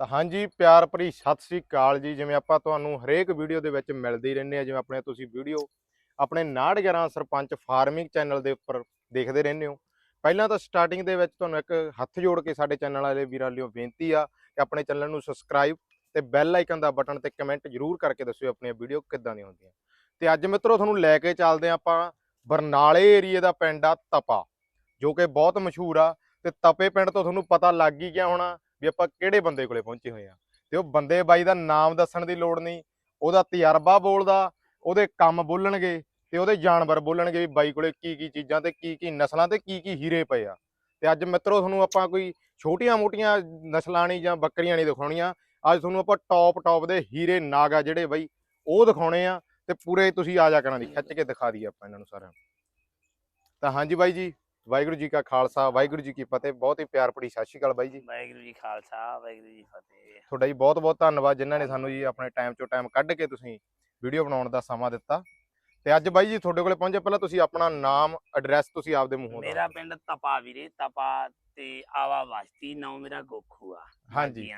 ਤਾਂ ਹਾਂਜੀ, ਪਿਆਰ ਭਰੀ ਸਤਿ ਸ੍ਰੀ ਅਕਾਲ ਜੀ। ਜਿਵੇਂ ਆਪਾਂ ਤੁਹਾਨੂੰ ਹਰੇਕ ਵੀਡੀਓ ਦੇ ਵਿੱਚ ਮਿਲਦੇ ਹੀ ਰਹਿੰਦੇ ਆ ਜਿਵੇਂ ਆਪਣੇ ਤੁਸੀਂ ਵੀਡੀਓ ਆਪਣੇ 911 ਸਰਪੰਚ ਫਾਰਮਿੰਗ ਚੈਨਲ ਦੇ ਉੱਪਰ ਦੇਖਦੇ ਰਹਿੰਦੇ ਹੋ। ਪਹਿਲਾਂ ਤਾਂ ਸਟਾਰਟਿੰਗ ਦੇ ਵਿੱਚ ਤੁਹਾਨੂੰ ਇੱਕ ਹੱਥ ਜੋੜ ਕੇ ਸਾਡੇ ਚੈਨਲ ਵਾਲੇ ਵੀਰਾਂ ਲਈ ਬੇਨਤੀ ਆ ਕਿ ਆਪਣੇ ਚੈਨਲ ਨੂੰ ਸਬਸਕ੍ਰਾਈਬ ਤੇ ਬੈਲ ਆਈਕਨ ਦਾ ਬਟਨ ਤੇ ਕਮੈਂਟ ਜਰੂਰ ਕਰਕੇ ਦੱਸਿਓ ਆਪਣੀਆਂ ਵੀਡੀਓ ਕਿੱਦਾਂ ਦੀਆਂ ਹੁੰਦੀਆਂ। ਤੇ ਅੱਜ ਮਿੱਤਰੋ ਤੁਹਾਨੂੰ ਲੈ ਕੇ ਚੱਲਦੇ ਹਾਂ ਆਪਾਂ ਬਰਨਾਲੇ ਏਰੀਏ ਦਾ ਪਿੰਡ ਆ ਤਪਾ, ਜੋ ਕਿ ਬਹੁਤ ਮਸ਼ਹੂਰ ਆ। ਤੇ ਤਪੇ ਪਿੰਡ ਤੋਂ ਤੁਹਾਨੂੰ ਪਤਾ ਲੱਗ ਹੀ ਗਿਆ ਹੋਣਾ ਵੀ ਆਪਾਂ ਕਿਹੜੇ ਬੰਦੇ ਕੋਲੇ ਪਹੁੰਚੇ ਹੋਏ ਆ। ਤੇ ਉਹ ਬੰਦੇ ਬਾਈ ਦਾ ਨਾਮ ਦੱਸਣ ਦੀ ਲੋੜ ਨਹੀਂ, ਉਹਦਾ ਤਜਰਬਾ ਬੋਲਦਾ, ਉਹਦੇ ਕੰਮ ਬੋਲਣਗੇ ਤੇ ਉਹਦੇ ਜਾਨਵਰ ਬੋਲਣਗੇ ਵੀ ਬਾਈ ਕੋਲੇ ਕੀ ਕੀ ਚੀਜ਼ਾਂ ਤੇ ਕੀ ਕੀ ਨਸਲਾਂ ਤੇ ਕੀ ਕੀ ਹੀਰੇ ਪਏ ਆ। ਤੇ ਅੱਜ ਮਿੱਤਰੋ ਤੁਹਾਨੂੰ ਆਪਾਂ ਕੋਈ ਛੋਟੀਆਂ ਮੋਟੀਆਂ ਨਸਲਾਂ ਨਹੀਂ ਜਾਂ ਬੱਕਰੀਆਂ ਨਹੀਂ ਦਿਖਾਉਣੀਆਂ, ਅੱਜ ਤੁਹਾਨੂੰ ਆਪਾਂ ਟੌਪ ਟੌਪ ਦੇ ਹੀਰੇ ਨਾਗ ਆ ਜਿਹੜੇ ਬਾਈ, ਉਹ ਦਿਖਾਉਣੇ ਆ ਤੇ ਪੂਰੇ ਤੁਸੀਂ ਆ ਜਾ ਕਰਾਂ ਦੀ ਖਿੱਚ ਕੇ ਦਿਖਾ ਦਈਏ ਆਪਾਂ ਇਹਨਾਂ ਨੂੰ ਸਾਰਿਆਂ ਨੂੰ। ਤਾਂ ਹਾਂਜੀ ਬਾਈ ਜੀ ਵਾਹਿਗੁਰੂ ਜੀ ਕਾ ਖਾਲਸਾ ਵਾਹਿਗੁਰੂ ਜੀ ਕੀ ਫਤਿਹ। ਬਹੁਤ ਹੀ ਪਿਆਰ ਭਰੀ ਸਤਿ ਸ਼੍ਰੀ ਅਕਾਲ ਬਾਈ ਜੀ। ਵਾਹਿਗੁਰੂ ਜੀ ਖਾਲਸਾ ਵਾਹਿਗੁਰੂ ਜੀ ਫਤਿਹ। ਤੁਹਾਡਾ ਜੀ ਬਹੁਤ ਬਹੁਤ ਧੰਨਵਾਦ ਜਿਨ੍ਹਾਂ ਨੇ ਸਾਨੂੰ ਜੀ ਆਪਣੇ ਟਾਈਮ ਚੋਂ ਟਾਈਮ ਕੱਢ ਕੇ ਤੁਸੀਂ ਵੀਡੀਓ ਬਣਾਉਣ ਦਾ ਸਮਾਂ ਦਿੱਤਾ। ਤੇ ਅੱਜ ਬਾਈ ਜੀ ਤੁਹਾਡੇ ਕੋਲੇ ਪਹੁੰਚੇ ਪਹਿਲਾਂ ਤੁਸੀਂ ਆਪਣਾ ਨਾਮ ਐਡਰੈਸ ਤੁਸੀਂ ਆਪਦੇ ਮੂੰਹੋਂ ਮੇਰਾ ਪਿੰਡ ਤਪਾ ਵੀਰੇ ਤਪਾ ਤੇ ਆਵਾ ਵਸਤੀ ਨਾਮ ਮੇਰਾ ਗੋਖੂ ਆ। ਹਾਂਜੀ।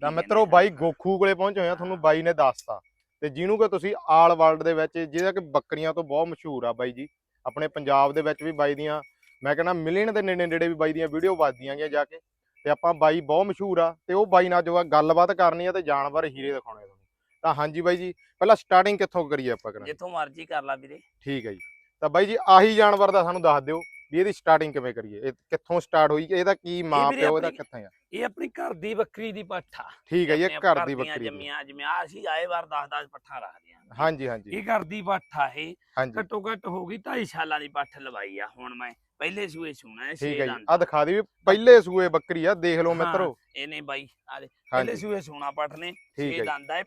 ਤਾਂ ਮਿੱਤਰੋ ਬਾਈ। ਗੋਖੂ ਕੋਲੇ ਪਹੁੰਚੇ ਹੋਏ ਆ ਤੁਹਾਨੂੰ ਬਾਈ ਨੇ ਦੱਸਤਾ। ਤੇ ਜਿਹਨੂੰ ਕਿ ਤੁਸੀਂ ਆਲ ਵਰਲਡ ਦੇ ਵਿੱਚ ਜਿਹਦਾ ਕਿ ਬੱਕਰੀਆਂ ਤੋਂ ਬਹੁਤ ਮਸ਼ਹੂਰ ਆ ਬਾਈ ਜੀ। ਆਪਣੇ ਪੰਜਾਬ ਦੇ ਵਿੱਚ ਵੀ ਬਾਈ ਦੀਆਂ ਮੈਂ ਕਹਿੰਦਾ ਮਿਲੀਅਨ ਦੇ ਨੇੜੇ ਨੇੜੇ ਵੀ ਬਾਈ ਦੀਆਂ ਵੀਡੀਓ ਵੱਜਦੀਆਂ ਗਈਆਂ ਜਾ ਕੇ ਤੇ ਆਪਾਂ ਬਾਈ ਬਹੁਤ ਮਸ਼ਹੂਰ ਆ ਤੇ ਉਹ ਬਾਈ ਨਾਲ ਜੋ ਗੱਲਬਾਤ ਕਰਨੀ ਆ ਤੇ ਜਾਨਵਰ ਹੀਰੇ ਦਿਖਾਉਣੇ ਤੁਹਾਨੂੰ। ਤਾਂ ਹਾਂਜੀ ਬਾਈ ਜੀ ਪਹਿਲਾਂ ਸਟਾਰਟਿੰਗ ਕਿੱਥੋਂ ਕਰੀਏ ਆਪਾਂ ਕਰਾਂ ਜਿੱਥੋਂ ਮਰਜ਼ੀ ਕਰ ਲਾ ਵੀਰੇ। ਠੀਕ ਹੈ ਜੀ। ਤਾਂ ਬਾਈ ਜੀ ਆਹੀ ਜਾਨਵਰ ਦਾ ਸਾਨੂੰ ਦੱਸ ਦਿਓ। ਵੀ ਇਹਦੀ ਸਟਾਰਟਿੰਗ ਕਿਵੇਂ ਕਰੀਏ? ਇਹ ਕਿੱਥੋਂ ਸਟਾਰਟ ਹੋਈ? ਇਹਦਾ ਕੀ ਮਾਂ ਪਿਓ ਇਹਦਾ ਕਿੱਥੇ ਆ? ਇਹ ਆਪਣੀ ਘਰ ਦੀ ਬੱਕਰੀ ਦੀ ਪੱਠਾ ਠੀਕ ਹੈ ਇਹ ਘਰ ਦੀ ਬੱਕਰੀ ਦੀ। ਜੰਮੀਆਂ ਜਿਵੇਂ ਆ ਅਸੀਂ ਆਏ ਵਾਰ 10-10 ਪੱਠਾ ਰੱਖਦੇ ਆ। ਹਾਂਜੀ ਹਾਂਜੀ। ਇਹ ਘਰ ਦੀ ਪੱਠਾ ਇਹ। ਘੱਟੋ ਘੱਟ ਹੋ ਗਈ 2.5 ਸਾਲਾਂ ਦੀ ਪੱਠ ਲਵਾਈ ਆ। ਹੁਣ ਮੈਂ ਪਹਿਲੇ ਸੂਏ ਸੁਣਾ ਹੈ ਠੀਕ ਹੈ ਆ ਦਿਖਾ ਦੀ ਵੀ ਪਹਿਲੇ ਸੂਏ ਬੱਕਰੀ ਆ ਦੇਖ ਲਓ ਮਿੱਤਰੋ। ਇਹਨੇ ਬਾਈ ਆ ਦੇ। ਪਹਿਲੇ ਸੂਏ ਸੋਨਾ ਪੱਠ ਨੇ ਇਹ ਦੰਦ ਹੈ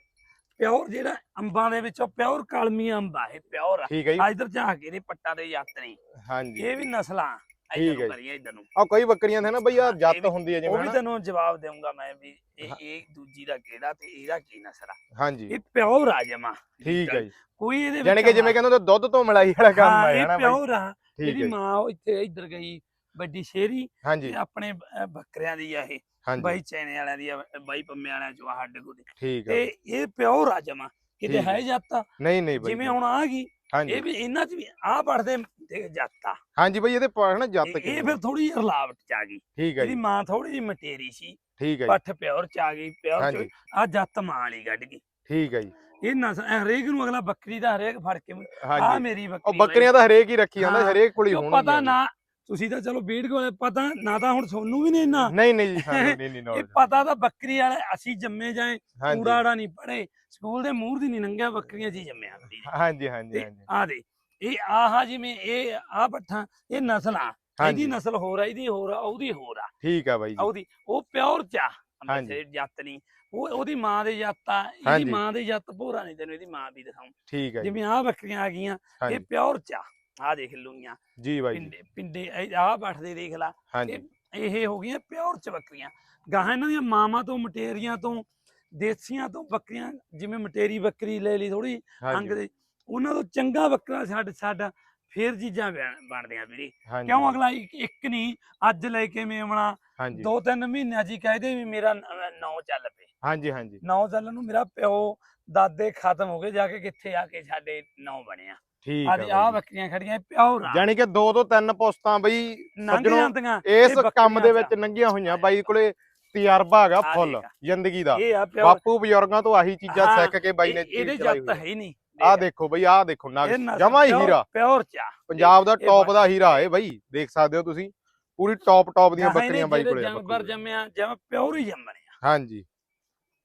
ਪਿਓਰ ਜਿਹੜਾ ਅੰਬਾਂ ਦੇ ਵਿੱਚੋਂ ਪਿਓਰ ਕਲਮੀ ਅੰਬ ਆ ਇਹ ਪਿਓਰ ਆ। ਠੀਕ ਹੈ ਜੀ। ਆ ਇਧਰ ਝਾਕ ਕੇ ਇਹਦੇ ਪੱਟਾਂ ਦੇ ਨੇ। ਹਾਂਜੀ। ਇਹ ਵੀ ਨਸਲਾਂ ਠੀਕ ਹੈ ਕਰੀਏ ਇਧਰ। ਨੂੰ ਆ ਕਈ ਬੱਕਰੀਆਂ ਨੇ ਨਾ ਬਈ ਆ ਜੱਤ ਇਹ ਵੀ- ਹੁੰਦੀ ਹੈ ਉਹ ਜਿਵੇਂ ਵੀ ਹਨਾ। ਤੈਨੂੰ ਜਵਾਬ ਦੇਵਾਂਗਾ ਮੈਂ ਵੀ ਇਹ। ਇਹ ਦੂਜੀ ਦਾ ਕਿਹੜਾ ਤੇ ਇਹਦਾ ਕੀ ਨਸਲ ਆ। ਹਾਂਜੀ। ਇਹ ਪਿਓਰ ਆ ਜਮਾ। ਠੀਕ ਹੈ ਜੀ। ਕੋਈ ਇਹਦੇ ਵਿੱਚ ਯਾਨੀ ਕਿ ਜਿਵੇਂ ਕਹਿੰਦੇ ਹੁੰਦੇ ਦੁੱਧ ਤੋਂ ਮਲਾਈ ਵਾਲਾ ਕੰਮ ਇਹ ਹਨਾ ਬਾਈ। ਪਿਓਰ ਆ। ਇਹਦੀ ਮਾਂ ਉਹ ਇੱਥੇ ਇੱਧਰ ਗਈ ਵੱਡੀ ਸ਼ੇਰੀ ਤੇ ਆਪਣੇ ਬੱਕਰਿਆਂ ਦੀ ਆ ਇਹ। ਬਾਈ ਚੈਨੇ ਵਾਲਿਆਂ ਦੀ ਆ, ਬਾਈ ਪੰਮੇ ਵਾਲਿਆਂ ਚੋਂ ਆ ਸਾਡੇ ਕੋਲ। ਠੀਕ ਹੈ ਤੇ ਇਹ ਪਿਓਰ ਆ ਜਮਾ ਕਿਤੇ ਠੀਕ ਹੈ। ਹੈ ਜਾਤਾ? ਨਹੀਂ ਨਹੀਂ ਬਾਈ ਜਿਵੇਂ ਹੁਣ ਆ ਗਈ ਹਾਂਜੀ। ਇਹ ਵੀ ਇਹਨਾਂ ਚ ਵੀ ਆ ਪੜਦੇ ਦੇਖ ਜਾਤਾ। ਹਾਂਜੀ ਬਈ ਇਹਦੇ ਨਾ ਜੱਤ ਇਹ- ਕਿਵੇਂ ਇਹ ਫਿਰ ਥੋੜੀ ਰਲਾਵਟ ਚ ਆ ਗਈ। ਠੀਕ ਹੈ ਇਹਦੀ ਜੀ। ਮਾਂ ਥੋੜੀ ਜਿਹੀ ਮਟੇਰੀ ਸੀ। ਠੀਕ ਹੈ ਜੀ। ਪੱਠ ਪਿਓਰ ਚ ਆ ਗਈ ਪਿਓਰ ਚ ਹਾਂਜੀ। ਆ ਜੱਤ ਮਾਂ ਵਾਲੀ ਕੱਢ ਗਈ। ਠੀਕ ਹੈ ਜੀ। ਇਹ ਨਸ ਹਰੇਕ ਨੂੰ ਅਗਲਾ ਬੱਕਰੀ ਦਾ ਹਰੇਕ ਫੜ ਕੇ ਆ ਹਾਂਜੀ ਮੇਰੀ ਉਹ ਬੱਕਰੀ ਬੱਕਰੀਆਂ ਤਾਂ ਹਰੇਕ ਹੀ ਰੱਖੀ ਜਾਂਦਾ ਹਾਂ, ਹਰੇਕ ਕੋਲ ਹੀ ਉਹ ਹੋਣਗੀਆਂ ਪਤਾ ਜੀ। ਨਾ ਤੁਸੀਂ ਤਾਂ ਚਲੋ ਬੀੜ ਕੋਲੇ ਪਤਾ ਨਾ ਤਾਂ ਹੁਣ ਸੋਨੂੰ ਵੀ ਨਹੀਂ ਨਾ ਨਹੀਂ ਨਹੀਂ ਜੀ ਸਾਨੂੰ ਨਹੀਂ ਨਹੀਂ ਇਹ knowledge। ਪਤਾ ਤਾਂ ਬੱਕਰੀ ਵਾਲੇ ਅਸੀਂ ਜੰਮੇ ਜਾਏ ਹਾਂਜੀ। ਕੂੜਾੜਾ ਨਹੀਂ ਪੜੇ ਸਕੂਲ ਦੇ ਮੂਹਰ ਦੀ ਨਹੀਂ ਲੰਘਿਆ ਬੱਕਰੀਆਂ ਜੀ ਜੰਮਿਆ। ਹਾਂਜੀ ਹਾਂਜੀ ਤੇ ਹਾਂਜੀ ਆ ਦੇ ਇਹ ਆਹ ਜਿਵੇਂ ਇਹ ਆ ਪੱਠਾ ਇਹ ਨਸਲਾਂ ਇਹਦੀ ਹਾਂਜੀ। ਨਸਲ ਹੋਰ ਆ ਇਹਦੀ ਹੋਰ ਆ ਉਹਦੀ ਹੋਰ ਆ। ਠੀਕ ਆ ਬਾਈ ਜੀ। ਉਹਦੀ ਉਹ ਪਿਓਰ ਚਾ ਹਾਂਜੀ। ਅੰਮ੍ਰਿਤਸਰ ਜੱਤ ਨਹੀਂ ਉਹ ਉਹਦੀ ਮਾਂ ਦੇ ਜੱਤ ਆ ਹਾਂਜੀ। ਇਹਦੀ ਮਾਂ ਦੇ ਜੱਤ ਭੋਰਾ ਨਹੀਂ ਤੈਨੂੰ ਇਹਦੀ ਮਾਂ ਵੀ ਦਿਖਾਉਂ। ਠੀਕ ਜੀ। ਜਿਵੇਂ ਆ ਬੱਕਰੀਆਂ ਆ ਗਈਆਂ ਇਹ ਹਾਂਜੀ। ਪਿਓਰ ਚਾ ਆ ਦੇਖ ਲੂੰਗੀਆਂ ਜੀ ਬਾਈ ਜੀ। ਪਿੰਡੇ ਪਿੰਡੇ ਆ ਬੱਠਦੇ ਦੇਖ ਲਾ। ਹਾਂਜੀ। ਇਹ ਹੋ ਗਈਆਂ ਪਿਓਰ ਚ ਬੱਕਰੀਆਂ ਗਾਹਾਂ ਇਹਨਾਂ ਦੀਆਂ ਮਾਵਾਂ ਤੋਂ ਮਟੇਰੀਆਂ ਤੋਂ ਦੇਸੀਆਂ ਤੋਂ ਬੱਕਰੀਆਂ ਜਿਵੇਂ ਮਟੇਰੀ ਬੱਕਰੀ ਲੈ ਲਈ ਥੋੜੀ ਅੰਗ ਹਾਂਜੀ ਦੇ ਉਹਨਾਂ ਤੋਂ ਚੰਗਾ ਬੱਕਰਾ ਛੱਡ ਸਾਡਾ ਫੇਰ ਚੀਜ਼ਾਂ ਬਣ- ਬਣਦੀਆਂ ਵੀਰੇ। ਹਾਂਜੀ। ਕਿਉਂ ਅਗਲਾ ਇੱਕ ਇੱਕ ਨਹੀਂ ਅੱਜ ਲੈ ਕੇ ਮੇਮਣਾ ਹਾਂਜੀ। ਦੋ ਤਿੰਨ ਮਹੀਨਿਆਂ ਜੀ ਕਹਦੇ ਵੀ ਮੇਰਾ ਨੌ ਚੱਲ ਪਏ। ਹਾਂਜੀ ਹਾਂਜੀ। ਨੌ ਚੱਲਣ ਨੂੰ ਮੇਰਾ ਪਿਓ ਦਾਦੇ ਖਤਮ ਹੋ ਗਏ ਜਾ ਕੇ ਕਿੱਥੇ ਆ ਕੇ ਸਾਡੇ ਨੌ ਬਣਿਆ। ਠੀਕ ਆ ਅੱਜ ਆ। ਬੱਕਰੀਆਂ ਖੜੀਆਂ ਪਿਓ ਯਾਨੀ ਕਿ ਦੋ ਤੋਂ ਤਿੰਨ ਪੋਸਟਾਂ ਬਈ ਸੱਜਣੋ, ਜਾਂਦੀਆਂ ਇਸ ਇਹ ਕੰਮ ਦੇ ਬੱਕਰੀਆਂ ਵਿੱਚ ਨੰਗੀਆਂ ਹੋਈਆਂ ਬਾਈ ਕੋਲੇ ਤਜਰਬਾ ਹੈਗਾ ਫੁੱਲ ਦੇਖ। ਜ਼ਿੰਦਗੀ ਦਾ। ਇਹ ਆ ਬਾਪੂ ਬਜ਼ੁਰਗਾਂ ਤੋਂ ਆਹੀ ਚੀਜ਼ਾਂ ਹਾਂ, ਸਿੱਖ ਕੇ ਬਾਈ ਨੇ ਇਹ- ਇਹਦੇ ਜੱਤ ਹੈ ਹੀ ਨਹੀਂ। ਆਹ ਦੇਖੋ। ਬਈ ਆਹ ਦੇਖੋ ਨਗ ਨਸਲ ਜਮਾ ਹੀ ਪਿਓਰ- ਹੀਰਾ। ਪਿਓਰ ਚਾ ਪੰਜਾਬ ਦਾ ਇਹ ਟੌਪ ਬਾਈ- ਦਾ ਹੀਰਾ ਹੈ ਬਾਈ ਦੇਖ ਸਕਦੇ ਹੋ ਤੁਸੀਂ। ਪੂਰੀ ਟੌਪ ਟੌਪ ਦੀਆਂ ਬੱਕਰੀਆਂ ਬਾਈ ਕੋਲੇ ਆ ਬੱਕਰੀ। ਜੰਮਿਆ ਜਿਵੇਂ ਪਿਓਰ ਹੀ ਜੰਮਣੇ ਆ। ਹਾਂਜੀ।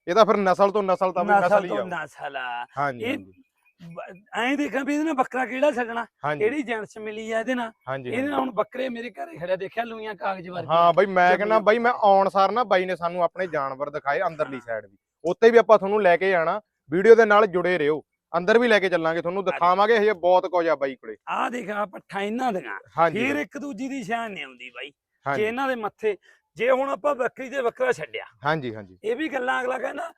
ਇਹ ਤਾਂ ਫਿਰ ਨਸਲ ਤੋਂ ਨਸਲ ਤਾਂ ਬਈ ਨਸਲ ਨਸਲ ਹੀ ਤੋਂ ਆ ਨਸਲ ਆ। ਹਾਂਜੀ ਇਹ ਹਾਂਜੀ। ਐਂ ਦੇਖਾਂ ਵੀ ਇਹਦੇ ਨਾਲ ਬੱਕਰਾ ਕਿਹੜਾ ਛੱਡਣਾ? ਕਿਹੜੀ ਜੈਂਸ ਮਿਲੀ ਆ ਇਹਦੇ ਨਾਲ? ਇਹਦੇ ਨਾਲ ਹੁਣ ਬੱਕਰੇ ਮੇਰੇ ਘਰੇ ਖੜਿਆ ਦੇਖਿਆ ਲੂਈਆਂ ਕਾਗਜ਼ ਵਰਗੀਆਂ। ਹਾਂ ਬਾਈ ਮੈਂ ਕਹਿੰਦਾ ਬਾਈ ਮੈਂ ਆਉਣ ਸਾਰ ਨਾ ਬਾਈ ਨੇ ਸਾਨੂੰ ਆਪਣੇ ਜਾਨਵਰ ਦਿਖਾਏ ਅੰਦਰਲੀ ਸਾਈਡ ਵੀ। ਉੱਤੇ ਵੀ ਆਪਾਂ ਤੁਹਾਨੂੰ ਲੈ ਕੇ ਜਾਣਾ। ਵੀਡੀਓ ਦੇ ਨਾਲ ਜੁੜੇ ਰਹੋ। ਅੰਦਰ ਵੀ ਲੈ ਕੇ ਚੱਲਾਂਗੇ ਤੁਹਾਨੂੰ ਦਿਖਾਵਾਂਗੇ ਹਜੇ ਬਹੁਤ ਕੁਝ ਆ ਬਾਈ ਕੋਲੇ। ਆਹ ਦੇਖ ਆ ਪੱਠਾ ਇਹਨਾਂ ਦੀਆਂ। ਫੇਰ ਇੱਕ ਦੂਜੀ ਦੀ ਸ਼ਾਨ ਨਹੀਂ ਆਉਂਦੀ ਬਾਈ। ਜੇ ਇਹਨਾਂ ਦੇ ਮੱਥੇ ਜੇ ਹੁਣ ਆਪਾਂ ਬੱਕਰੀ ਤੇ ਬੱਕਰਾ ਛੱਡਿਆ। ਹਾਂਜੀ ਹਾਂਜੀ। ਇਹ ਵੀ ਗੱਲਾਂ ਅਗਲਾ ਕਹਿੰਦਾ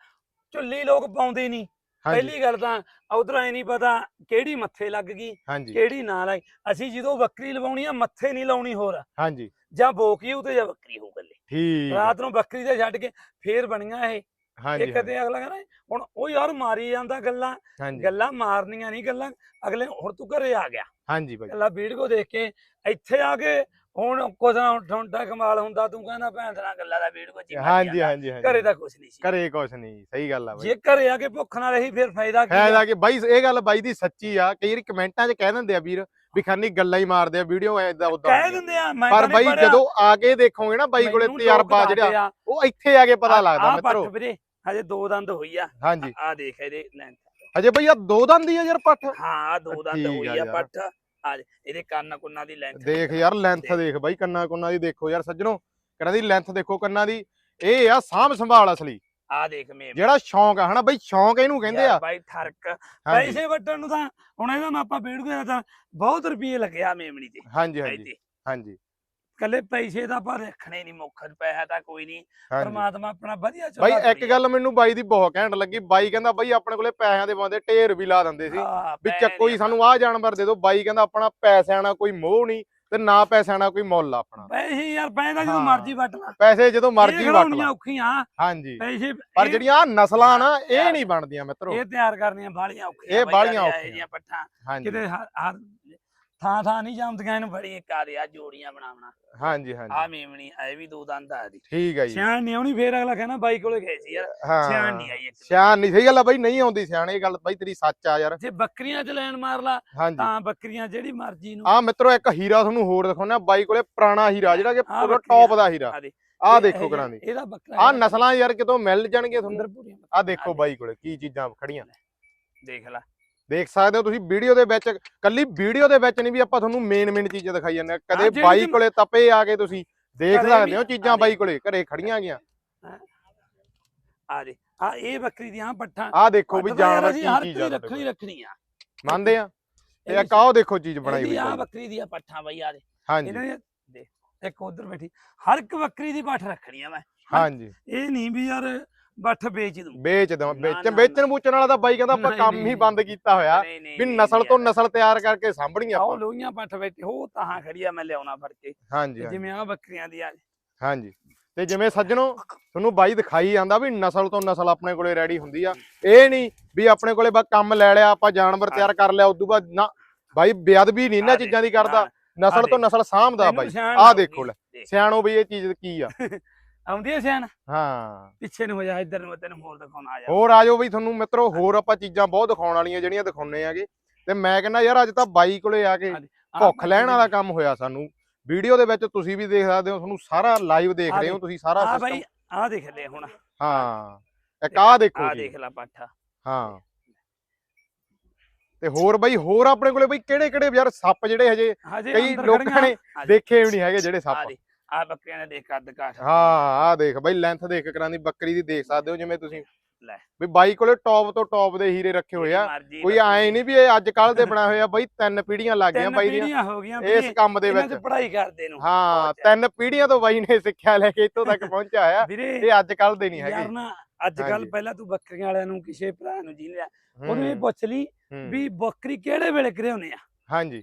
ਝੁੱਲੀ ਲੋਕ ਪਾਉਂਦੇ ਨਹੀਂ। ਹਾਂਜੀ। ਪਹਿਲੀ ਗੱਲ ਤਾਂ ਉਧਰ ਐ ਨਹੀਂ ਪਤਾ ਕਿਹੜੀ ਮੱਥੇ ਲੱਗ ਗਈ ਹਾਂਜੀ। ਕਿਹੜੀ ਨਾ ਲੱਗ ਅਸੀਂ ਜਦੋਂ ਬੱਕਰੀ ਲਵਾਉਣੀ ਆ ਮੱਥੇ ਨਹੀਂ ਲਾਉਣੀ ਹੋਰ। ਹਾਂਜੀ। ਜਾਂ ਬੋਕੀ ਉਹ ਤੇ ਜਾਂ ਬੱਕਰੀ ਹੋ ਗੱਲੇ ਠੀਕ ਰਾਤ ਨੂੰ ਬੱਕਰੀ ਤੇ ਛੱਡ ਕੇ ਫੇਰ ਬਣੀਆਂ ਇਹ। ਹਾਂਜੀ ਇਹ ਕਦੇ ਅਗਲਾ ਕਹਿੰਦਾ ਹੁਣ ਉਹ ਯਾਰ ਮਾਰੀ ਜਾਂਦਾ ਗੱਲਾਂ ਹਾਂਜੀ। ਗੱਲਾਂ ਮਾਰਨੀਆਂ ਨਹੀਂ ਗੱਲਾਂ ਅਗਲੇ ਹੁਣ ਤੂੰ ਘਰੇ ਆ ਗਿਆ। ਹਾਂਜੀ ਬਾਈ ਗੱਲਾਂ ਵੀਡੀਓ ਦੇਖ ਕੇ ਇੱਥੇ ਆ ਕੇ ਹੁਣ ਕੁਛ ਨਾ ਠੰਡਾ ਕਮਾਲ ਹੁੰਦਾ ਤੂੰ ਕਹਿੰਦਾ ਭੈਣ ਨਾਲ ਗੱਲਾਂ ਦਾ ਵੀਡੀਓ ਚ ਹੀ ਹਾਂਜੀ। ਹਾਂਜੀ ਹਾਂਜੀ। ਘਰੇ ਤਾਂ ਕੁਛ ਨਹੀਂ ਸੀ। ਘਰੇ ਕੁਛ ਨਹੀਂ ਸਹੀ ਗੱਲ ਆ ਬਾਈ। ਜੇ ਘਰੇ ਆ ਕੇ ਭੁੱਖ ਨਾ ਰਹੀ ਫਿਰ ਫਾਇਦਾ ਕੀ ਫਾਇਦਾ ਆ? ਕਿ? ਬਾਈ ਇਹ ਗੱਲ ਬਾਈ ਦੀ ਸੱਚੀ ਆ। ਕਈ ਵਾਰੀ ਕਮੈਂਟਾਂ 'ਚ ਕਹਿ ਦਿੰਦੇ ਆ ਵੀਰ ਵੀ ਖਾਨੀ ਗੱਲਾਂ ਹੀ ਮਾਰਦੇ ਆ ਵੀਡੀਓ ਐਦਾਂ ਉਦਾਂ ਕਹਿ ਦਿੰਦੇ ਆ ਮੈਂ ਪਰ ਬਾਈ ਜਦੋਂ ਆ ਕੇ ਦੇਖੋਗੇ ਨਾ ਬਾਈ ਕੋਲੇ ਤਜਰਬਾ ਜਿਹੜਾ ਆ, ਉਹ ਇੱਥੇ ਆ ਕੇ ਪਤਾ ਲੱਗਦਾ ਮਿੱਤਰੋ ਪੱਠ ਵੀਰੇ ਹਜੇ ਦੋ ਦੰਦ ਹੋਈ ਆ। ਹਾਂਜੀ। ਆ ਦੇਖ ਇਹਦੇ ਲੈਂਥ ਅਜੇ ਬਈ ਆ ਦੋ ਦੰਦ ਦੀ ਆ ਯਾਰ ਪੱਠ ਹਾਂ ਦੋ ਦੰਦ ਹੋਈ ਆ ਆ। ਪੱਠ ਆ ਇਹਦੇ ਕੰਨ ਕੁੰਨਾਂ ਦੀ ਲੈਂਥ ਦੇਖ ਯਾਰ ਲੈਂਥ ਦੇਖ। ਬਾਈ ਕੰਨਾਂ ਕੁੰਨਾਂ ਦੀ ਦੇਖੋ ਯਾਰ ਸੱਜਣੋ। ਕੰਨਾਂ ਦੀ ਲੈਂਥ ਦੇਖੋ ਕੰਨਾਂ ਦੀ। ਇਹ ਆ ਸਾਂਭ ਸੰਭਾਲ ਅਸਲੀ। ਆ ਦੇਖ ਮੇਮ। ਜਿਹੜਾ ਸ਼ੌਂਕ ਆ ਹਨਾ ਬਾਈ ਸ਼ੌਂਕ ਇਹਨੂੰ ਕਹਿੰਦੇ ਆ। ਬਾਈ ਠਰਕ ਪੈਸੇ ਵੱਟਣ ਨੂੰ ਤਾਂ ਹੁਣ ਇਹਦਾ ਮੈਂ ਆਪਾਂ ਬੇੜ ਗਿਆ ਤਾਂ ਬਹੁਤ ਰੁਪਏ ਲੱਗਿਆ ਮੇਮਣੀ ਤੇ। ਹਾਂਜੀ ਹਾਂਜੀ। ਹਾਂਜੀ। ਕੱਲੇ ਪੈਸੇ ਦਾ ਆਪਾਂ ਰੱਖਣੇ ਨਹੀਂ ਮੁੱਖ ਪੈਸਾ ਤਾਂ ਕੋਈ ਨਹੀਂ ਪਰਮਾਤਮਾ ਆਪਣਾ ਵਧੀਆ ਬਾਈ ਚਲਾ ਇੱਕ ਗੱਲ ਮੈਨੂੰ ਬਾਈ ਦੀ ਬਹੁਤ ਘੈਂਟ ਲੱਗੀ ਬਾਈ ਕਹਿੰਦਾ ਬਾਈ ਆਪਣੇ ਕੋਲੇ ਪੈਸਿਆਂ ਦੇ ਬੰਦੇ ਢੇਰ ਵੀ ਲਾ ਦਿੰਦੇ ਸੀ ਵੀ ਚੱਕੋ ਹੀ ਸਾਨੂੰ ਆਹ ਜਾਨਵਰ ਦੇ ਦਿਓ ਬਾਈ ਕਹਿੰਦਾ ਆਪਣਾ ਪੈਸਿਆਂ ਨਾਲ ਕੋਈ ਮੋਹ ਨਹੀਂ ਤੇ ਨਾ ਪੈਸਿਆਂ ਨਾਲ ਕੋਈ ਮੁੱਲ ਆਪਣਾ। ਪੈਸੇ ਯਾਰ ਪੈਦਾ ਜਦੋਂ। ਮਰਜ਼ੀ ਵੱਟ ਲਾ। ਪੈਸੇ ਜਦੋਂ ਮਰਜ਼ੀ ਵਟ ਲਾ। ਔਖੀਆਂ ਹਾਂਜੀ। ਪੈਸੇ ਪਰ ਜਿਹੜੀਆਂ ਨਸਲਾਂ ਨਾ ਇਹ ਨਹੀਂ ਬਣਦੀਆਂ ਮਿੱਤਰੋ। ਇਹ ਤਿਆਰ ਕਰਨੀਆਂ ਬਾਲੀਆਂ ਔਖੀਆਂ ਇਹ ਬਾਈ ਇਹ ਔਖੀਆਂ। ਪੱਠਾਂ ਕਿਤੇ ਹਰ ਥਾਂ ਥਾਂ ਨਹੀਂ ਜੰਮਦੀਆਂ ਇਹਨੂੰ ਬੜੀ ਇੱਕ ਆ ਆ ਜੋੜੀਆਂ ਬਣਾਉਣਾ। ਹਾਂਜੀ ਆ ਹਾਂਜੀ ਮੇਮਣੀ ਇਹ ਵੀ ਦੋ ਦੰਦ ਆ ਦੀ ਠੀਕ ਹੈ ਜੀ। ਸਿਆਣ ਨਹੀਂ ਆਉਣੀ ਫੇਰ ਅਗਲਾ ਕਹਿੰਦਾ ਬਾਈ ਕੋਲੇ ਗਏ ਸੀ ਯਾਰ ਸਿਆਣ ਨਹੀਂ ਆਈ ਇੱਕ। ਸਿਆਣ ਨਹੀਂ ਸਹੀ ਗੱਲ ਆ ਬਾਈ ਨਹੀਂ ਆਉਂਦੀ ਸਿਆਣ ਇਹ ਗੱਲ ਬਾਈ ਤੇਰੀ ਸੱਚ ਆ ਯਾਰ। ਜੇ ਬੱਕਰੀਆਂ ਚ ਲੈਣ ਮਾਰ ਲਾ ਤਾਂ ਬੱਕਰੀਆਂ ਜਿਹੜੀ ਮਰਜ਼ੀ ਨੂੰ ਆ ਮਿੱਤਰੋ ਇੱਕ ਹੀਰਾ ਤੁਹਾਨੂੰ ਹੋਰ ਦਿਖਾਉਣਾ ਬਾਈ ਕੋਲੇ ਪੁਰਾਣਾ ਹੀਰਾ ਜਿਹੜਾ ਕਿ ਪੂਰਾ। ਟੌਪ ਦਾ ਹੀਰਾ। ਆ ਦੇਖੋ। ਕਰਾਂ ਦੀ। ਇਹਦਾ ਬੱਕਰਾ ਹੈਗਾ। ਨਸਲਾਂ ਯਾਰ ਕਿਤੋਂ ਮਿਲ ਜਾਣਗੀਆਂ ਤੁਹਾਨੂੰ। ਆਹ ਦੇਖੋ। ਬਾਈ ਕੋਲੇ ਕੀ ਚੀਜ਼ਾਂ ਖੜੀਆਂ। ਦੇਖ ਲੈ। ਦੇਖ ਸਕਦੇ ਹੋ ਤੁਸੀਂ ਵੀਡੀਓ ਦੇ ਵਿੱਚ ਕੱਲੀ ਵੀਡੀਓ ਦੇ ਵਿੱਚ ਨਹੀਂ ਵੀ ਆਪਾਂ ਤੁਹਾਨੂੰ ਮੇਨ ਮੇਨ ਚੀਜ਼ਾਂ ਦਿਖਾਈ ਜਾਂਦੇ ਆ ਕਦੇ ਬਾਈ ਕੋਲੇ ਤਪੇ ਆ ਕੇ ਤੁਸੀਂ ਦੇਖ ਸਕਦੇ ਹੋ ਚੀਜ਼ਾਂ ਬਾਈ। ਕੋਲੇ ਘਰੇ ਖੜੀਆਂ ਗਈਆਂ ਆ ਦੇ ਆ ਇਹ ਬੱਕਰੀ ਦੀਆਂ ਪੱਠਾਂ। ਆਹ ਦੇਖੋ ਵੀ ਜਾਨਵਰ ਕੀ ਚੀਜ਼ ਆ ਰੱਖਣੀ। ਰੱਖਣੀ ਆ। ਮੰਨਦੇ ਆ? ਤੇ ਇੱਕ ਆਹ ਦੇਖੋ ਚੀਜ਼ ਬਣਾਈ ਹੋਈ ਆ। ਬੱਕਰੀ ਦੀਆਂ ਪੱਠਾਂ ਬਈ ਆ ਦੇ ਹਾਂਜੀ। ਦੇਖ ਇੱਕ ਉਧਰ ਬੈਠੀ। ਹਰ ਇੱਕ ਬੱਕਰੀ ਦੀ ਪੱਠ ਰੱਖਣੀ ਆ ਮੈਂ। ਹਾਂਜੀ। ਇਹ ਨਹੀਂ ਵੀ ਯਾਰ ਬੱਠ ਵੇਚ ਦੂੰ। ਵੇਚ ਦਵਾਂ ਨਾ, ਵੇਚਣ ਬੂਚਣ ਵਾਲਾ ਤਾਂ ਬਾਈ ਕਹਿੰਦਾ ਆਪਾਂ ਕੰਮ ਹੀ ਬੰਦ ਕੀਤਾ ਹੋਇਆ। ਵੀ ਨਸਲ ਤੋਂ। ਨਸਲ ਤਿਆਰ ਕਰਕੇ ਸਾਂਭਣੀ ਆਪਾਂ। ਲੋਈਆਂ ਪੱਠ ਬੈਠੇ ਹੋ ਤਾਂ ਖੜੀ ਆ ਮੈਂ ਲਿਆਉਣਾ ਫੜ ਕੇ। ਹਾਂਜੀ ਜਿਵੇਂ ਆ ਬੱਕਰੀਆਂ ਦੀ ਆ। ਹਾਂਜੀ। ਤੇ ਜਿਵੇਂ ਸੱਜਣੋ ਤੁਹਾਨੂੰ ਬਾਈ ਦਿਖਾਈ ਜਾਂਦਾ ਵੀ ਨਸਲ ਤੋਂ ਨਸਲ ਆਪਣੇ ਕੋਲੇ ਰੈਡੀ ਹੁੰਦੀ ਆ। ਇਹ ਨਹੀਂ ਵੀ ਆਪਣੇ ਕੋਲੇ ਬਸ ਕੰਮ ਲੈ ਲਿਆ ਆਪਾਂ ਜਾਨਵਰ ਤਿਆਰ ਕਰ ਲਿਆ ਉਦੋਂ ਬਾਅਦ ਨਾ। ਬਾਈ ਬੇਅਦਬੀ ਨਹੀਂ ਇਹਨਾਂ ਚੀਜ਼ਾਂ ਦੀ ਕਰਦਾ। ਨਸਲ ਤੋਂ। ਨਸਲ ਸਾਂਭਦਾ ਬਾਈ। ਆਹ ਦੇਖੋ। ਲੈ ਸਿਆਣੋ ਵੀ ਇਹ ਚੀਜ਼ ਕੀ ਆ। ਆਉਂਦੀ ਹੈ ਸਿਆਣ ਹਾਂ। ਪਿੱਛੇ ਨੂੰ ਹੋ ਜਾ ਇੱਧਰ ਨੂੰ ਤੈਨੂੰ ਹੋਰ ਦਿਖਾਉਣਾ ਆ ਜਾ। ਹੋਰ ਆਜੋ ਬਈ ਤੁਹਾਨੂੰ ਮਿੱਤਰੋ ਹੋਰ ਆਪਾਂ ਚੀਜ਼ਾਂ ਬਹੁਤ ਦਿਖਾਉਣ ਵਾਲੀਆਂ ਜਿਹੜੀਆਂ ਦਿਖਾਉਣੇ ਆਗੇ। ਤੇ ਮੈਂ ਕਹਿੰਦਾ ਯਾਰ ਅੱਜ ਤਾਂ ਬਾਈ ਕੋਲੇ ਆ ਕੇ ਭੁੱਖ ਲੈਣ ਵਾਲਾ ਕੰਮ ਹੋਇਆ ਸਾਨੂੰ। ਵੀਡੀਓ ਦੇ ਵਿੱਚ ਤੁਸੀਂ ਵੀ ਦੇਖ ਸਕਦੇ ਹੋ ਤੁਹਾਨੂੰ ਸਾਰਾ ਲਾਈਵ ਦੇਖ ਰਹੇ ਹੋ ਤੁਸੀਂ ਸਾਰਾ ਸਿਸਟਮ ਬਾਈ ਆਹ ਦੇਖ ਲੈ ਹੁਣ। ਹਾਂ। ਇੱਕ ਆਹ ਦੇਖੋ ਜੀ। ਦੇਖ ਲੈ ਪੱਠਾ। ਹਾਂ। ਤੇ ਹੋਰ ਬਈ ਹੋਰ ਆਪਣੇ ਕੋਲੇ ਬਈ ਕਿਹੜੇ ਕਿਹੜੇ ਯਾਰ ਸੱਪ ਜਿਹੜੇ ਹਜੇ ਕਈ ਲੋਕਾਂ। ਨੇ ਆ ਦੇਖ, ਵੀ ਨਹੀਂ ਹੈਗੇ ਜਿਹੜੇ ਆ ਸੱਪ ਆਹ ਬੱਕਰੀਆਂ ਨੇ ਦੇਖ ਕੱਦ ਕਾਠ ਹਾਂ ਆਹ ਦੇਖ ਬਈ ਲੈਂਥ ਦੇਖ ਕਰਾਂ ਦੀ ਬੱਕਰੀ ਦੀ ਦੇਖ ਸਕਦੇ ਹੋ ਜਿਵੇਂ ਤੁਸੀਂ। ਲੈ। ਵੀ ਬਾਈ ਕੋਲੇ ਟੌਪ ਤੋਂ ਟੌਪ ਦੇ ਹੀਰੇ ਰੱਖੇ ਹੋਏ ਆ। ਕੋਈ ਐ ਨਹੀਂ ਵੀ ਇਹ ਅੱਜ ਕੱਲ ਦੇ ਬਣਾਏ ਹੋਏ ਆ ਬਈ ਤਿੰਨ ਪੀੜ੍ਹੀਆਂ ਲੱਗ ਗਈਆਂ ਬਾਈ ਦੀਆਂ। ਪੀੜ੍ਹੀਆਂ ਹੋ ਗਈਆਂ ਇਸ ਕੰਮ ਦੇ ਵਿੱਚ। ਚ ਪੜ੍ਹਾਈ ਕਰਦੇ ਨੂੰ। ਹਾਂ ਤਿੰਨ ਪੀੜ੍ਹੀਆਂ ਤੋਂ ਬਾਈ ਨੇ ਸਿੱਖਿਆ ਲੈ ਕੇ ਇੱਥੋਂ ਤੱਕ ਪਹੁੰਚਿਆ ਵੀਰੇ ਇਹ ਅੱਜ ਕੱਲ ਦੇ ਨਹੀਂ ਯਾਰ ਹੈਗੇ। ਨਾ ਅੱਜ ਕੱਲ। ਪਹਿਲਾਂ ਤੂੰ ਬੱਕਰੀਆਂ ਵਾਲਿਆਂ ਨੂੰ ਕਿਸੇ ਭਰਾ ਨੂੰ ਜੀਂਦਾ ਉਹਨੂੰ ਇਹ ਪੁੱਛ ਲਈ ਵੀ ਬੱਕਰੀ ਕਿਹੜੇ ਵੇਲੇ ਕਰੇ ਹੁੰਦੇ ਆ? ਹਾਂਜੀ।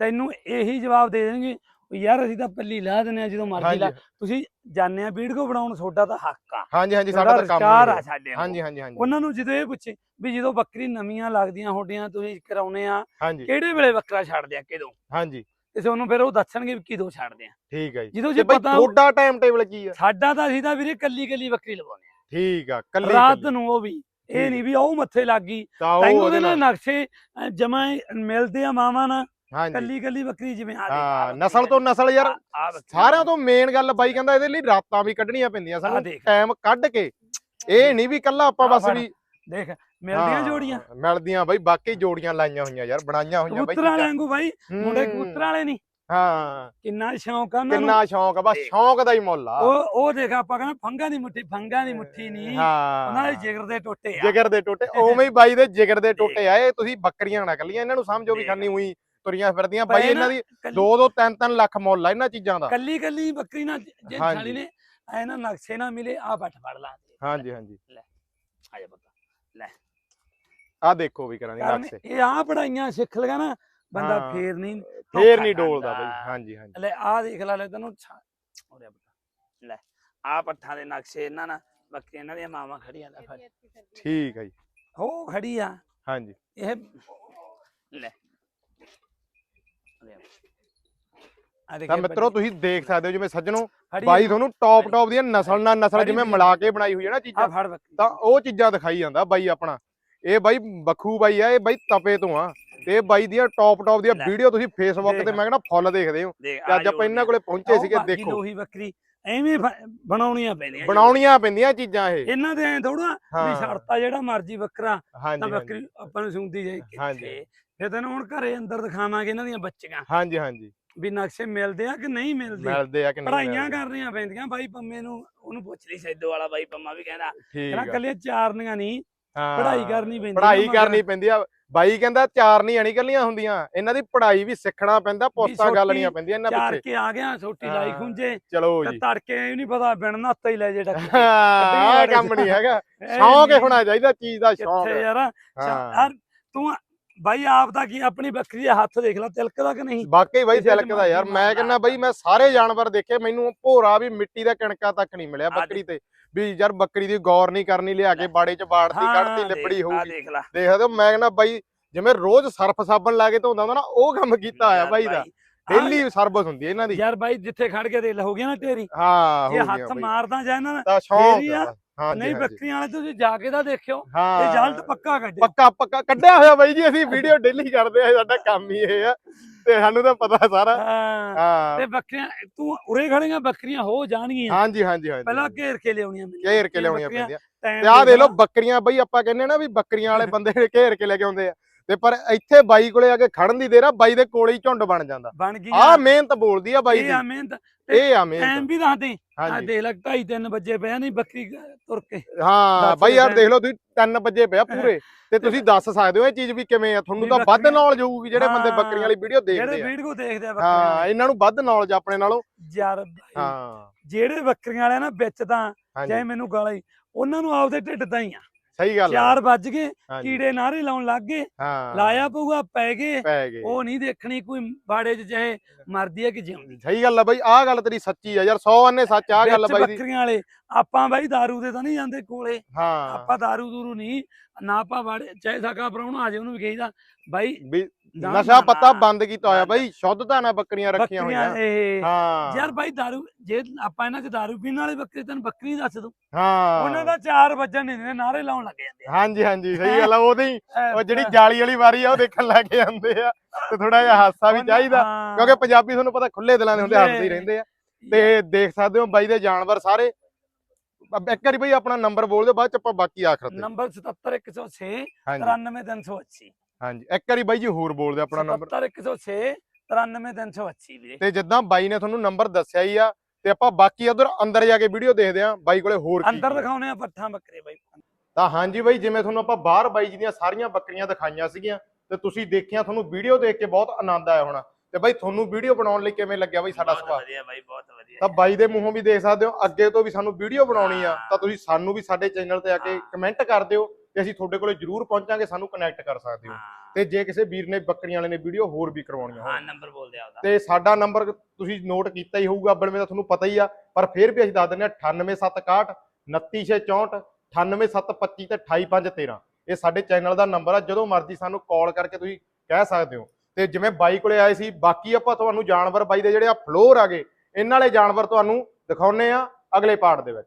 ਤੈਨੂੰ ਇਹੀ ਜਵਾਬ ਦੇ ਦੇਣਗੇ ਵੀ ਯਾਰ ਅਸੀਂ ਤਾਂ ਪੱਲੀ ਲਾ ਦਿੰਦੇ ਆ ਜਦੋਂ ਮਰਜ਼ੀ ਲਾ ਹਾਂਜੀ। ਤੁਸੀਂ ਜਾਣਦੇ ਆ ਵੀਡੀਓ ਬਣਾਉਣ ਤੁਹਾਡਾ ਤਾਂ ਹੱਕ ਆ। ਹਾਂਜੀ ਹਾਂਜੀ ਸਾਡਾ ਤਾਂ ਕੰਮ ਆ ਹੈ। ਸਾਡੇ। ਹਾਂਜੀ ਹਾਂਜੀ ਹਾਂਜੀ। ਉਹਨਾਂ ਨੂੰ ਜਦੋਂ ਇਹ ਪੁੱਛੇ ਵੀ ਜਦੋਂ ਬੱਕਰੀ ਨਵੀਆਂ ਲੱਗਦੀਆਂ ਹੋਡੀਆਂ ਤੁਸੀਂ ਕਰਾਉਨੇ ਆ ਹਾਂਜੀ। ਕਿਹੜੇ ਵੇਲੇ ਬੱਕਰਾ ਛੱਡਦੇ ਆ ਕਿਦੋਂ? ਹਾਂਜੀ। ਤੇ ਤੁਹਾਨੂੰ ਫਿਰ ਉਹ ਦੱਸਣਗੇ ਵੀ ਕਿਦੋਂ ਛੱਡਦੇ ਆ ਠੀਕ ਹੈ ਜੀ। ਜਦੋਂ ਤੇ ਜੇ ਬਈ ਪਤਾ ਤੁਹਾਡਾ ਟਾਈਮ ਟੇਬਲ ਕੀ ਆ? ਸਾਡਾ ਤਾਂ ਅਸੀਂ ਤਾਂ ਵੀਰੇ ਕੱਲੀ ਕੱਲੀ ਬੱਕਰੀ ਲਵਾਉਂਦੇ ਠੀਕ ਆ ਆ ਕੱਲੀ ਰਾਤ। ਨੂੰ ਉਹ ਵੀ। ਇਹ ਨਹੀਂ ਵੀ ਉਹ ਮੱਥੇ ਲੱਗ ਗਈ। ਤਾਂ ਉਹ ਤੈਨੂੰ ਉਹਦੇ ਉਹਦੇ ਨਾਲ ਨਕਸ਼ੇ ਜਮਾ ਮਿਲਦੇ ਆ ਮਾਵਾਂ ਨਾਲ। ਕੱਲੀ ਕੱਲੀ ਬੱਕਰੀ ਜਿਵੇਂ ਆ ਹਾਂ ਨਸਲ ਤੋਂ ਨਸਲ ਯਾਰ ਸਾਰਿਆਂ ਤੋਂ ਮੇਨ ਗੱਲ ਬਾਈ ਕਹਿੰਦਾ ਇਹਦੇ ਲਈ ਰਾਤਾਂ ਵੀ ਕੱਢਣੀਆਂ ਪੈਂਦੀਆਂ ਸਾਨੂੰ। ਟਾਈਮ ਕੱਢ ਕੇ। ਇਹ ਨਹੀਂ ਵੀ ਕੱਲਾ ਆਪਾਂ ਬਸ। ਵੀ ਦੇਖ ਮਿਲਦੀਆਂ ਜੋੜੀਆਂ। ਮਿਲਦੀਆਂ ਬਾਈ ਬਾਕੀ ਜੋੜੀਆਂ ਲਾਈਆਂ ਹੋਈਆਂ ਯਾਰ ਬਣਾਈਆਂ ਹੋਈਆਂ ਬਾਈ ਕਬੂਤਰਾਂ। ਵਾਂਗੂ ਬਾਈ ਮੁੰਡੇ ਕਬੂਤਰਾਂ ਵਾਲੇ ਨਹੀਂ। ਹਾਂ। ਕਿੰਨਾ ਸ਼ੌਂਕ ਆ ਉਹਨਾਂ ਨੂੰ। ਕਿੰਨਾ ਸ਼ੌਂਕ ਆ ਬਸ। ਸ਼ੌਂਕ ਦਾ ਹੀ ਮੁੱਲ ਆ। ਉਹ ਉਹ ਦੇਖ ਆਪਾਂ ਕਹਿੰਦੇ ਫੰਗਾ ਦੀ ਮੁੱਠੀ ਫੰਗਾ ਦੀ ਮੁੱਠੀ ਨਹੀਂ। ਹਾਂ। ਉਹਨਾਂ ਦੇ ਜਿਗਰ ਦੇ ਟੋਟੇ ਆ। ਜਿਗਰ ਦੇ ਟੋਟੇ ਉਵੇਂ ਹੀ ਬਾਈ ਦੇ ਜਿਗਰ ਦੇ। ਟੋਟੇ ਆ ਇਹ ਤੁਸੀਂ ਬੱਕਰੀਆਂ ਨਾ ਕੱਲੀਆਂ ਇਹਨਾਂ ਨੂੰ ਸਮਝੋ ਵੀ। ਖਾਨੀ ਉਹੀ ਤੁਰੀਆਂ ਫਿਰਦੀਆਂ। ਬਾਈ ਇਹਨਾਂ ਦੀ ਕੱਲੀ- 2-2 3-3 ਲੱਖ ਮੁੱਲ ਆ ਇਹਨਾਂ ਚੀਜ਼ਾਂ ਦਾ। ਕੱਲੀ ਕੱਲੀ ਬੱਕਰੀ ਨਾਲ ਜੇ ਨੇ ਐ ਨਾ ਨਕਸ਼ੇ ਨਾ ਮਿਲੇ ਆ ਬੱਠ ਫੜ ਲਾ ਹਾਂਜੀ ਹਾਂਜੀ। ਆ ਜਾ ਬੱਕਾ ਆ ਦੇਖੋ ਵੀ ਕਰਾਂ ਦੀ ਕਾਰਨ ਨਕਸ਼ੇ। ਇਹ ਆ ਪੜਾਈਆਂ ਸਿੱਖ ਲਗਾ ਨਾ ਬੰਦਾ। ਫੇਰ ਨਹੀਂ ਫੇਰ ਨਹੀਂ ਡੋਲਦਾ। ਬਾਈ। ਹਾਂਜੀ ਹਾਂਜੀ। ਲੈ ਆ ਦੇਖ ਲੈ ਲੈ ਤੈਨੂੰ ਛਾ- ਉਰੇ ਬੱਕਾ ਲੈ ਆ ਪੱਠਾਂ ਦੇ ਨਕਸ਼ੇ ਇਹਨਾਂ ਨਾਲ ਬੱਕਰੀਆਂ ਇਹਨਾਂ ਦੀਆਂ ਮਾਵਾਂ ਖੜੀਆਂ ਦਾ ਠੀਕ ਹੈ ਜੀ। ਉਹ ਖੜੀ ਆ। ਹਾਂਜੀ। ਇਹ ਲੈ ਆ ਦੇਖ ਤਾਂ ਮਿੱਤਰੋ ਤੁਸੀਂ ਦੇਖ ਸਕਦੇ ਹੋ ਜਿਵੇਂ ਸੱਜਣੋ ਬਾਈ। ਤੁਹਾਨੂੰ ਟੌਪ ਟੌਪ ਦੀਆਂ ਨਸਲ ਨਾਲ ਨਸਲ ਜਿਵੇਂ। ਮਿਲਾ ਕੇ ਬਣਾਈ ਹੋਈ ਹੈ ਨਾ ਚੀਜ਼ਾਂ ਤਾਂ ਉਹ ਚੀਜ਼ਾਂ ਦਿਖਾਈ ਜਾਂਦਾ ਬਾਈ ਆਪਣਾ ਇਹ ਬਾਈ ਬਖੂ ਬਾਈ ਆ ਇਹ ਬਾਈ ਤਪੇ ਤੋਂ ਆ ਤੇ ਬਾਈ ਦੀਆਂ ਟੌਪ ਟੌਪ ਦੀਆਂ। ਵੀਡੀਓ ਤੁਸੀਂ ਫੇਸਬੁੱਕ ਤੇ। ਮੈਂ ਕਹਿੰਦਾ ਫੁੱਲ ਦੇਖਦੇ ਹੋ ਤੇ ਅੱਜ ਆਪਾਂ ਇਹਨਾਂ ਕੋਲੇ ਪਹੁੰਚੇ ਸੀਗੇ ਦੇਖੋ ਲੋਹੀ ਬੱਕਰੀ ਐਵੇਂ ਬਣਾਉਣੀਆਂ ਪੈਂਦੀਆਂ। ਬਣਾਉਣੀਆਂ ਪੈਂਦੀਆਂ ਚੀਜ਼ਾਂ ਇਹ ਇਹਨਾਂ ਦੇ ਐ ਥੋੜਾ ਵੀ ਛੜਤਾ ਜਿਹੜਾ ਮਰਜ਼ੀ ਬੱਕਰਾ ਤਾਂ ਬੱਕਰੀ ਆਪਾਂ ਨੂੰ ਸੁਣਦੀ ਹਾਂਜੀ। ਕਿੱਥੇ ਫਿਰ ਤੈਨੂੰ ਹੁਣ ਘਰੇ ਅੰਦਰ ਦਿਖਾਵਾਂਗੇ ਇਹਨਾਂ ਦੀਆਂ ਬੱਚੀਆਂ ਹਾਂਜੀ ਹਾਂਜੀ ਵੀ ਨਕਸ਼ੇ ਮਿਲਦੇ ਆ ਕਿ ਨਹੀਂ ਮਿਲਦੇ? ਮਿਲਦੇ ਆ ਕਿ ਨਹੀਂ ਪੜਾਈਆਂ? ਕਰਨੀਆਂ ਪੈਂਦੀਆਂ ਬਾਈ ਪੰਮੇ ਨੂੰ ਉਹਨੂੰ ਪੁੱਛ ਲਈ ਸੈਦੋ ਵਾਲਾ ਬਾਈ ਪੰਮਾ ਵੀ ਕਹਿੰਦਾ ਕਹਿੰਦਾ ਆ। ਕੱਲੇ ਚਾਰਨੀਆਂ ਨਹੀਂ ਹਾਂ। ਪੜ੍ਹਾਈ ਕਰਨੀ ਪੈਂਦੀ ਮਗਰ। ਕਰਨੀ ਪੈਂਦੀ ਆ। ਬਾਈ ਕਹਿੰਦਾ ਚਾਰ ਨਹੀਂ ਅਣੀ ਕੱਲੀਆਂ ਹੁੰਦੀਆਂ ਇਹਨਾਂ ਦੀ ਪੜ੍ਹਾਈ ਵੀ ਸਿੱਖਣਾ ਪੈਂਦਾ ਪੋਸਤਾਂ ਛੋਟੀ ਗੱਲਣੀਆਂ ਪੈਂਦੀਆਂ ਇਹਨਾਂ ਚਾਰ ਪਿੱਛੇ। ਕੇ ਆ ਗਿਆ ਛੋਟੀ ਲਾਈ। ਖੁੰਝੇ ਚਲੋ ਜੀ। ਤੜਕੇ ਇਹ ਨਹੀਂ ਪਤਾ ਬਿਨ ਨਹਾਤਾ ਹੀ ਲੈ ਜੇ ਟੱਕ ਵਾਲੇ ਕੰਮ ਨਹੀਂ ਹੈਗਾ। ਸ਼ੌਂਕ ਨਹੀਂ- ਹੋਣਾ ਚਾਹੀਦਾ ਚੀਜ਼ ਦਾ ਸ਼ੌਂਕ। ਯਾਰ ਤੂੰ ਬਾਈ ਆਪ ਦਾ ਕੀ ਆਪਣੀ ਬੱਕਰੀ ਦੇ ਹੱਥ ਦੇਖ ਲੈ ਤਿਲਕਦਾ ਕਿ ਨਹੀਂ? ਵਾਕਈ ਬਾਈ ਕਿਸੇ ਚ ਤਿਲਕਦਾ ਯਾਰ ਮੈਂ। ਕਹਿੰਦਾ ਬਾਈ ਮੈਂ ਸਾਰੇ ਜਾਨਵਰ ਦੇਖੇ ਮੈਨੂੰ ਭੋਰਾ ਵੀ ਮਿੱਟੀ ਦਾ ਕਣਕਾ ਤੱਕ ਨਹੀਂ ਮਿਲਿਆ ਬੱਕਰੀ ਤੇ। ਵੀ ਯਾਰ ਬੱਕਰੀ ਦੀ ਗੌਰ ਨਹੀਂ ਕਰਨੀ ਲਿਆ ਕੇ ਬਾੜੇ ਚ ਬਾੜਤੀ ਕੱਢਤੀ ਲਿਬੜੀ ਹੋਊਗੀ। ਦੇਖ ਲੈ। ਦੇਖ ਸਕਦੇ ਹੋ ਮੈਂ ਕਹਿੰਦਾ ਬਾਈ ਜਿਵੇਂ ਰੋਜ਼ ਸਰਫ ਸਾਬਣ ਲਾ ਕੇ ਧੋਂਦਾ ਹੁੰਦਾ ਨਾ ਉਹ ਕੰਮ ਕੀਤਾ ਹੋਇਆ ਬਾਈ ਦਾ। ਡੇਲੀ ਸਰਵਿਸ ਹੁੰਦੀ ਹੈ ਇਹਨਾਂ ਦੀ। ਯਾਰ ਬਾਈ ਜਿੱਥੇ ਖੜ ਕੇ ਦੇਖ ਲੈ ਹੋ ਗਿਆ ਨਾ ਤੇਰੀ ਹਾਂ ਜੇ ਹੱਥ ਮਾਰਦਾ ਜਾਂ ਨਾ ਤਾਂ ਸ਼ੌਂਕ ਹੀ ਆ। ਨਹੀਂ। ਬੱਕਰੀਆਂ ਵਾਲੇ ਤੁਸੀਂ ਜਾ ਕੇ ਤਾਂ ਦੇਖਿਓ। ਇਹ ਜਲਦ ਪੱਕਾ ਕੱਢੇ ਪੱਕਾ ਪੱਕਾ ਕੱਢਿਆ ਹੋਇਆ ਬਾਈ ਜੀ ਅਸੀਂ ਵੀਡੀਓ ਡੇਲੀ ਕਰਦੇ ਆ ਸਾਡਾ ਕੰਮ ਹੀ ਇਹ ਆ। ਤੇ ਸਾਨੂੰ ਤਾਂ ਪਤਾ ਸਾਰਾ। ਹਾਂ। ਤੇ ਬੱਕਰੀਆਂ ਤੂੰ ਉਰੇ ਖੜੇਗਾ ਬੱਕਰੀਆਂ ਹੋ ਜਾਣਗੀਆਂ। ਹਾਂਜੀ ਹਾਂਜੀ ਹਾਂਜੀ ਪਹਿਲਾਂ ਘੇਰ ਕੇ ਲਿਆਉਣੀਆਂ ਘੇਰ ਕੇ ਲਿਆਉਣੀਆਂ ਪੈਂਦੀਆਂ। ਤੇ ਆਹ ਦੇ ਦੇਖ ਲਓ ਬੱਕਰੀਆਂ ਬਈ ਆਪਾਂ ਕਹਿੰਦੇ ਨਾ ਵੀ ਬੱਕਰੀਆਂ ਵਾਲੇ ਬੰਦੇ ਘੇਰ ਕੇ ਲੈ ਕੇ ਆਉਂਦੇ ਆ। ਤੇ ਪਰ ਇੱਥੇ ਬਾਈ ਕੋਲੇ ਆ ਕੇ ਖੜਨ ਦੀ ਦੇਰ ਆ ਬਾਈ ਦੇ ਕੋਲੇ ਹੀ ਝੁੰਡ ਬਣ ਜਾਂਦਾ। ਬਣ ਗਈ ਆਹ ਮਿਹਨਤ ਬੋਲਦੀ ਆ ਬਾਈ ਇਹ ਦੀ। ਆ ਮਿਹਨਤ। ਇਹ ਆ ਟਾਈਮ ਮਿਹਨਤ ਵੀ ਦੱਸ ਦੇ ਆ ਦੇਖ ਲੈ 2:30 3 ਵਜੇ ਪਿਆ ਨਹੀਂ ਬੱਕਰੀ ਤੁਰ ਕੇ। ਹਾਂ ਬਾਈ ਯਾਰ ਦੇਖ ਲਓ ਤੁਸੀਂ 3 ਵਜੇ ਪਿਆ ਪੂਰੇ। ਤੇ ਤੁਸੀਂ ਦੱਸ ਸਕਦੇ ਹੋ ਇਹ ਚੀਜ਼ ਵੀ ਕਿਵੇਂ ਆ? ਤੁਹਾਨੂੰ ਵੀ ਤਾਂ ਵੱਧ ਨੌਲੇਜ ਹੋਊਗੀ ਜਿਹੜੇ ਬੰਦੇ ਬੱਕਰੀਆਂ ਵਾਲੀ ਵੀਡੀਓ ਜਿਹੜੇ ਦੇਖਦੇ ਆ। ਵੀਡੀਓ ਦੇਖਦੇ ਆ ਹਾਂ ਇਹਨਾਂ ਨੂੰ ਵੱਧ ਨੌਲੇਜ ਆਪਣੇ ਨਾਲੋਂ। ਯਾਰ ਹਾਂ। ਜਿਹੜੇ ਬੱਕਰੀਆਂ ਵਾਲੇ ਨਾ ਵਿੱਚ ਤਾਂ ਚਾਹੇ ਮੈਨੂੰ ਗਾਲਾਂ ਹੀ ਉਹਨਾਂ ਨੂੰ ਆਪਦੇ ਢਿੱਡ ਤਾਂ ਹੀ ਆ ਸਹੀ ਗੱਲ ਆ ਚਾਰ ਵੱਜ ਗਏ ਹਾਂਜੀ, ਕੀੜੇ ਨਾਰੇ ਲਾਉਣ ਲੱਗ ਗਏ ਹਾਂ ਲਾਇਆ ਪਊਗਾ ਪੈ ਗਏ ਪੈ ਗਏ ਉਹ ਨਹੀਂ ਦੇਖਣੀ ਕੋਈ ਬਾੜੇ 'ਚ ਚਾਹੇ ਮਰਦੀ ਹੈ ਕਿ ਜਿਉਂਦੀ ਸਹੀ ਗੱਲ ਆ ਬਾਈ ਆਹ ਗੱਲ ਤੇਰੀ ਸੱਚੀ ਆ ਯਾਰ 100 ਅੰਨੇ ਸੱਚ ਆ ਗੱਲ ਵਿੱਚ ਬਾਈ ਦੀ ਬੱਕਰੀਆਂ ਵਾਲੇ ਆਪਾਂ ਬਾਈ दारू ਦੇ ਤਾਂ ਨਹੀਂ ਜਾਂਦੇ ਕੋਲੇ ਹਾਂ ਆਪਾਂ दारू ਦੂਰੂ ਨਹੀਂ ਨਾ ਆਪਾਂ ਬਾੜੇ ਚਾਹੇ ਸਾਕਾ ਪਰਾਉਣਾ ਆ ਜੇ ਉਹਨੂੰ ਵੀ ਕਹੀਦਾ ਬਾਈ ਵੀ ਨਾ- ਨਸ਼ਾ ਨਾ- ਪੱਤਾ ਨਾ। ਬੰਦ ਕੀਤਾ ਹੋਇਆ ਬੰਦ। ਬਾਈ ਸ਼ੁੱਧਤਾ ਨਾਲ ਬੱਕਰੀਆਂ ਰੱਖੀਆਂ ਬੱਕਰੀਆਂ ਹੋਈਆਂ ਇਹ ਹਾਂ ਯਾਰ ਬਾਈ दारू ਜੇ ਆਪਾਂ ਇਹਨਾਂ 'ਚ दारू ਪੀਣ ਵਾਲੇ ਬੱਕਰੇ ਤੈਨੂੰ ਬੱਕਰੀ ਦੱਸ ਦੂੰ ਹਾਂ ਉਹਨਾਂ ਦਾ 4 ਵਜਣ ਨਹੀਂ ਦਿੰਦੇ ਨਾਰੇ ਲਾਉਣ ਲੱਗ ਜਾਂਦੇ ਆ ਹਾਂਜੀ ਹਾਂਜੀ ਸਹੀ ਗੱਲ ਆ ਉਹਦੀ ਐ ਉਹ ਜਿਹੜੀ ਪੂਰਾ- ਜਾਲੀ ਵਾਲੀ ਵਾਰੀ ਆ ਉਹ ਦੇਖਣ ਲੱਗ ਜਾਂਦੇ ਆ ਤੇ ਥੋੜਾ ਜਿਹਾ ਹਾਸਾ ਵੀ ਉਹਨਾਂ- ਚਾਹੀਦਾ ਹਾਂ। ਕਿਉਂਕਿ ਪੰਜਾਬੀ ਤੁਹਾਨੂੰ ਪਤਾ ਖੁੱਲੇ ਦਿਲਾਂ ਦੇ ਹੁੰਦੇ ਹੱਸਦੇ ਹੀ ਖੁੱਲੇ। ਰਹਿੰਦੇ ਆ ਤੇ ਦੇਖ ਸਕਦੇ ਹੋ ਬਾਈ ਦੇ ਜਾਨਵਰ ਸਾਰੇ ਅਬ ਇੱਕ ਵਾਰੀ ਬਾਈ ਆਪਣਾ ਨੰਬਰ ਬੋਲ ਦਿਓ ਬਾਅਦ ਚ ਆਪਾਂ ਬਾਕੀ ਆਖਰ ਤੇ ਨੰਬਰ 77106 ਹਾਂਜੀ 93380 ਹਾਂਜੀ ਇੱਕ ਵਾਰੀ ਬਾਈ ਜੀ ਹੋਰ ਬੋਲ ਦਿਓ ਆਪਣਾ ਨੰਬਰ 77106 93380 ਵੀਰੇ ਤੇ ਜਿੱਦਾਂ ਬਾਈ ਨੇ ਤੁਹਾਨੂੰ ਨੰਬਰ ਦੱਸਿਆ ਹੀ ਆ ਤੇ ਆਪਾਂ ਬਾਕੀ ਉਧਰ ਅੰਦਰ ਜਾ ਕੇ ਵੀਡੀਓ ਦੇਖਦੇ ਆ ਬਾਈ ਕੋਲੇ ਹੋਰ ਕੀ ਅੰਦਰ ਕੀ ਆ। ਪੱਠਾ ਬੱਕਰੇ ਬਾਈ ਤਾਂ ਹਾਂਜੀ ਬਾਈ ਜਿਵੇਂ ਤੁਹਾਨੂੰ ਆਪਾਂ ਬਾਹਰ ਬਾਈ ਜੀ ਦੀਆਂ ਸਾਰੀਆਂ ਬੱਕਰੀਆਂ ਦਿਖਾਈਆਂ ਸੀਗੀਆਂ ਤੇ ਤੁਸੀਂ ਦੇਖਿਆ ਤੁਹਾਨੂੰ ਵੀਡੀਓ ਦੇਖ ਕੇ ਬਹੁਤ ਆਨੰਦ ਆਇਆ ਹੋਣਾ ਤੇ ਬਾਈ ਤੁਹਾਨੂੰ ਵੀਡੀਓ ਬਣਾਉਣ ਲਈ ਕਿਵੇਂ ਲੱਗਿਆ ਬਾਈ ਸਾਡਾ ਸੁਭਾਅ ਵਧੀਆ ਬਾਈ ਬਹੁਤ ਵਧੀਆ ਤਾਂ ਬਾਈ ਦੇ ਮੂੰਹੋਂ ਵੀ ਦੇਖ ਸਕਦੇ ਹੋ ਅੱਗੇ ਤੋਂ ਵੀ ਸਾਨੂੰ ਵੀਡੀਓ ਬਣਾਉਣੀ ਆ। ਤਾਂ ਤੁਸੀਂ ਸਾਨੂੰ ਵੀ ਸਾਡੇ ਚੈਨਲ ਤੇ ਆ ਕੇ। ਕਮੈਂਟ ਕਰ ਦਿਓ ਤੇ ਅਸੀਂ ਤੁਹਾਡੇ ਕੋਲੇ ਜਰੂਰ ਪਹੁੰਚਾਂਗੇ ਸਾਨੂੰ ਕਨੈਕਟ ਕਰ ਸਕਦੇ ਹੋ। ਤੇ ਜੇ ਕਿਸੇ ਵੀਰ ਨੇ ਬੱਕਰੀਆਂ ਵਾਲੇ ਨੇ ਵੀਡੀਓ ਹੋਰ ਵੀ ਕਰਵਾਉਣੀਆਂ ਹਾਂ ਨੰਬਰ ਬੋਲ ਦੇ ਆਪਦਾ ਤੇ ਸਾਡਾ ਨੰਬਰ ਤੁਸੀਂ ਨੋਟ ਕੀਤਾ ਹੀ ਹੋਊਗਾ ਅੱਬਲ ਮੇਰਾ ਤੁਹਾਨੂੰ ਪਤਾ ਹੀ ਆ ਪਰ ਫਿਰ ਵੀ ਅਸੀਂ ਦੱਸ ਦਿੰਦੇ ਆ 98761 29664 98725 ਤੇ 28513 ਇਹ ਸਾਡੇ ਚੈਨਲ ਦਾ ਨੰਬਰ ਆ ਜਦੋਂ ਮਰਜ਼ੀ ਸਾਨੂੰ ਕਾਲ ਕਰਕੇ ਤੁਸੀਂ ਕਹਿ ਸਕਦੇ ਹੋ। ਤੇ ਜਿਵੇਂ ਬਾਈ ਕੋਲੇ ਆਏ ਸੀ ਬਾਕੀ ਆਪਾਂ ਤੁਹਾਨੂੰ ਜਾਨਵਰ ਬਾਈ ਦੇ ਜਿਹੜੇ ਆ ਫਲੋਰ ਆਗੇ ਇਹਨਾਂ ਵਾਲੇ ਜਾਨਵਰ ਤੁਹਾਨੂੰ ਦਿਖਾਉਨੇ ਆ ਅਗਲੇ ਪਾਰਟ ਦੇ ਵਿੱਚ।